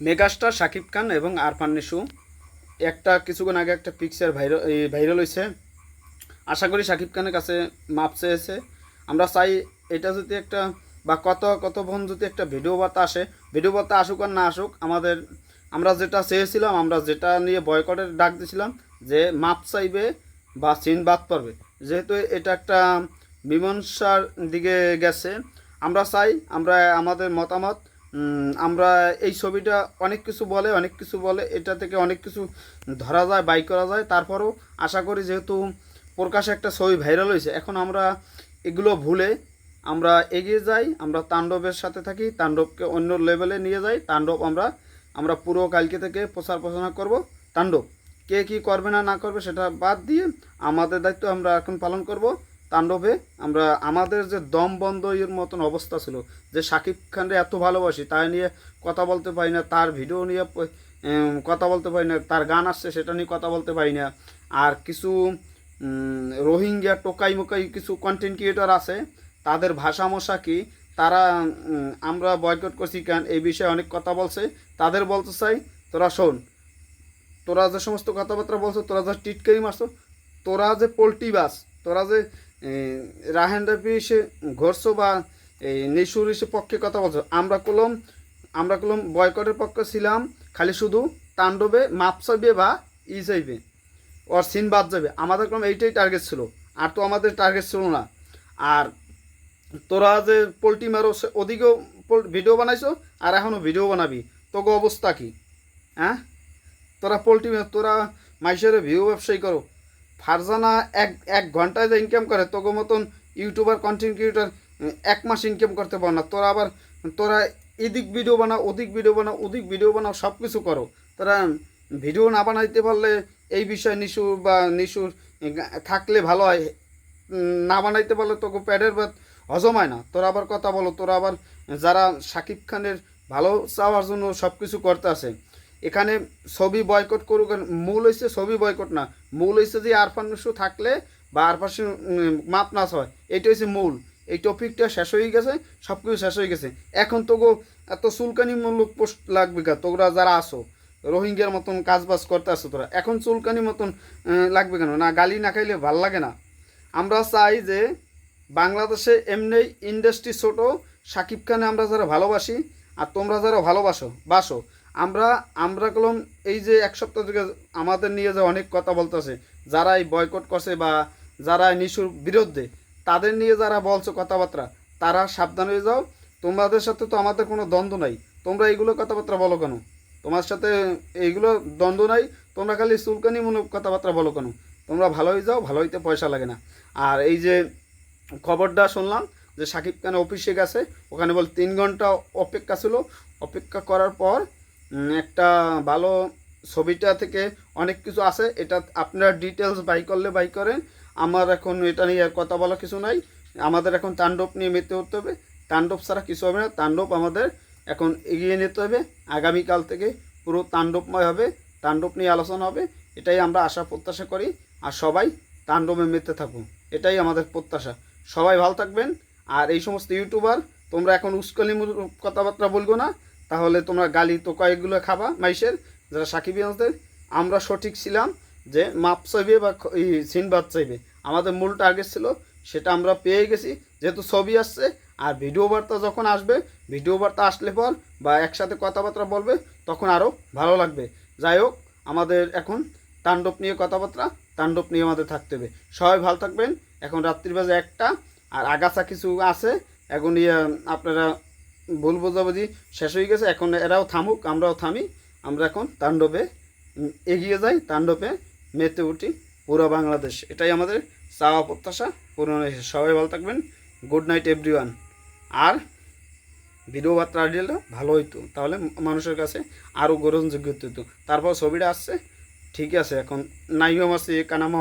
Megastar Shakib Khan এবং আরফান নিশু। একটা কিছুক্ষণ আগে একটা পিকচার ভাইরাল ভাইরাল হয়েছে আশা করি শাকিব খানের কাছে মাপ চেয়েছে। আমরা চাই এটা যদি একটা, বা কত কত বোন যদি একটা ভিডিও বার্তা আসে ভিডিও বার্তা আসুক আর না আসুক, আমাদের, আমরা যেটা চেয়েছিলাম, আমরা যেটা নিয়ে বয়কটের ডাক দিয়েছিলাম যে মাপ চাইবে বা চিন বাদ পারবে যেহেতু এটা একটা মীমাংসার দিকে গেছে, আমরা চাই, আমরা, আমাদের মতামত আমরা এই ছবিটা অনেক কিছু বলে, অনেক কিছু বলে, এটা থেকে অনেক কিছু ধরা যায়, বাই করা যায়। তারপরেও আশা করি যেহেতু প্রকাশে একটা ছবি ভাইরাল হয়েছে, এখন আমরা এগুলো ভুলে আমরা এগিয়ে যাই, আমরা তাণ্ডবের সাথে থাকি, তাণ্ডবকে অন্য লেভেলে নিয়ে যাই, তাণ্ডব আমরা আমরা পুরো কালকে থেকে প্রচার প্রচারণা করব। তাণ্ডব, কে কি করবে না না করবে সেটা বাদ দিয়ে আমাদের দায়িত্ব আমরা এখন পালন করব। তাণ্ডবে আমরা আমাদের যে দম বন্ধ এর মতন অবস্থা ছিল, যে সাকিব খানরে এত ভালোবাসি, তাই নিয়ে কথা বলতে পারি না, তার ভিডিও নিয়ে কথা বলতে পারি না, তার গান আসছে সেটা নিয়ে কথা বলতে পারি না। আর কিছু রোহিঙ্গা টোকাই মোকাই কিছু কন্টেন্ট ক্রিয়েটর আছে, তাদের ভাষা মশা কি, তারা আমরা বয়কট করছি কেন, এই বিষয়ে অনেক কথা বলছে, তাদের বলতে চাই, তোরা শোন, তোরা যে সমস্ত কথাবার্তা বলছো, তোরা যা টিটকারি মারছো, তোরা যে পোলট্রি বাস, তোরা যে রাহেন রাফি ঘরছো বা এই নিশুর এসে পক্ষে কথা বলছো। আমরা কলম আমরা কলম বয়কটের পক্ষে ছিলাম, খালি শুধু তাণ্ডবে মাপ চাইবে বা ই চাইবে, ওর সিন বাদ যাবে। আমাদের কলম এইটাই টার্গেট ছিল, আর তো আমাদের টার্গেট ছিল না। আর তোরা যে পোলট্রি মারো, সে- ওদিকেও ভিডিও বানাইছো, আর এখনও ভিডিও বানাবি। তোকে অবস্থা কি হ্যাঁ? তোরা পোলট্রি তোরা মাইসের ভিউ ব্যবসায়ী করো। ফারজানা এক এক ঘন্টায় যে ইনকাম করে তোকে মতন ইউটিউবার কন্টেন্ট ক্রিয়েটার এক মাস ইনকাম করতে পারো না। তোরা আবার, তোরা এদিক ভিডিও বানাও, ওদিক ভিডিও বানাও, ওদিক ভিডিও বানাও সব কিছু করো। তোরা ভিডিও না বানাইতে পারলে এই বিষয়ে নিশু বা নিশুর থাকলে ভালো হয়। না বানাইতে পারলে তোকে প্যাডের ভাত হজম হয় না। তোরা আবার কথা বলো, তোরা আবার যারা শাকিব খানের ভালো চাওয়ার জন্য সব কিছু করতে আছে এখানে ছবি বয়কট করুক মূল হয়েছে ছবি বয়কট না। মূল হয়েছে যে আরফান নিশু থাকলে বা আরফান মাপ নাচ হয় এটা হচ্ছে মূল। এই টপিকটা শেষ হয়ে গেছে সব কিছু শেষ হয়ে গেছে। এখন তোগো এত চুলকানিমূলক পোস্ট লাগবে কা তোরা যারা আসো রোহিঙ্গার মতন কাজ বাজ করতে আসো তোরা, এখন চুলকানি মতন লাগবে কেন? না, গালি না খাইলে ভালো লাগে না। আমরা চাই যে বাংলাদেশে এমনি ইন্ডাস্ট্রি ছোট, সাকিব খানে আমরা যারা ভালোবাসি, আর তোমরা যারা ভালোবাসো, বাসো আমরা আমরা কলম এই যে এক সপ্তাহ থেকে আমাদের নিয়ে যে অনেক কথা বলতেছে যারা এই বয়কট করছে বা যারা নিশুর বিরুদ্ধে, তাদের নিয়ে যারা বলছো কথাবার্তা, তারা সাবধান হয়ে যাও। তোমাদের সাথে তো আমাদের কোনো দ্বন্দ্ব নাই। তোমরা এইগুলো কথাবার্তা বলো কেন? তোমার সাথে এইগুলো দ্বন্দ্ব নাই। তোমরা খালি চুলকানিমূলক কথাবার্তা বলো কেন? তোমরা ভালো হয়ে যাও, ভালো হইতে পয়সা লাগে না। আর এই যে খবরটা শুনলাম যে সাকিব খান অফিসে গেছে, ওখানে বল তিন ঘণ্টা অপেক্ষা ছিল। অপেক্ষা করার পর একটা ভালো ছবিটা থেকে অনেক কিছু আছে। এটা আপনার ডিটেলস বাই করলে বাই করেন। আমার এখন এটা নিয়ে আর কথা বলা কিছু নাই। আমাদের এখন তাণ্ডব নিয়ে মেতে উঠতে হবে। তাণ্ডব ছাড়া কিছু হবে না। তাণ্ডব আমাদের এখন এগিয়ে নিতে হবে। আগামীকাল থেকে পুরো তাণ্ডবময় হবে। তাণ্ডব নিয়ে আলোচনা হবে। এটাই আমরা আশা প্রত্যাশা করি। আর সবাই তাণ্ডবে মেতে থাকুন এটাই আমাদের প্রত্যাশা। সবাই ভালো থাকবেন। আর এই সমস্ত ইউটিউবার, তোমরা এখন উস্কানিমূলক কথাবার্তা বলব না। তাহলে তোমরা গালি তো কয়েকগুলো খাবা মাইসের যারা সাকিবিয়ানদের আমরা সঠিক ছিলাম যে মাপ চাইবে বা সিনবাদ চাইবে। আমাদের মূল টার্গেট ছিল সেটা আমরা পেয়ে গেছি, যেহেতু ছবি আসছে। আর ভিডিও বার্তা যখন আসবে ভিডিও বার্তা আসলে পর বা একসাথে কথাবার্তা বলবে, তখন আরও ভালো লাগবে। যাই হোক, আমাদের এখন তাণ্ডব নিয়ে কথাবার্তা, তাণ্ডব নিয়ে আমাদের থাকতে হবে। সবাই ভালো থাকবেন। এখন রাত্রির বাজে একটা, আর আগাছা কিছু আছে। এখন ইয়ে আপনারা ভুল বোঝাবুঝি শেষ হয়ে গেছে, এখন এরাও থামুক, আমরাও থামি, আমরা এখন তাণ্ডবে এগিয়ে যাই, তাণ্ডবে মেতে উঠি পুরো বাংলাদেশ। এটাই আমাদের চাওয়া প্রত্যাশা, পূরণ হয়েছে। সবাই ভালো থাকবেন গুড নাইট এভরিওয়ান আর ভিডিও বার্তা দিলে ভালো হইতো, তাহলে মানুষের কাছে আরও গ্রহণযোগ্য হতো তারপর ছবিটা আসছে ঠিক আছে, এখন নাইম আছে কানামা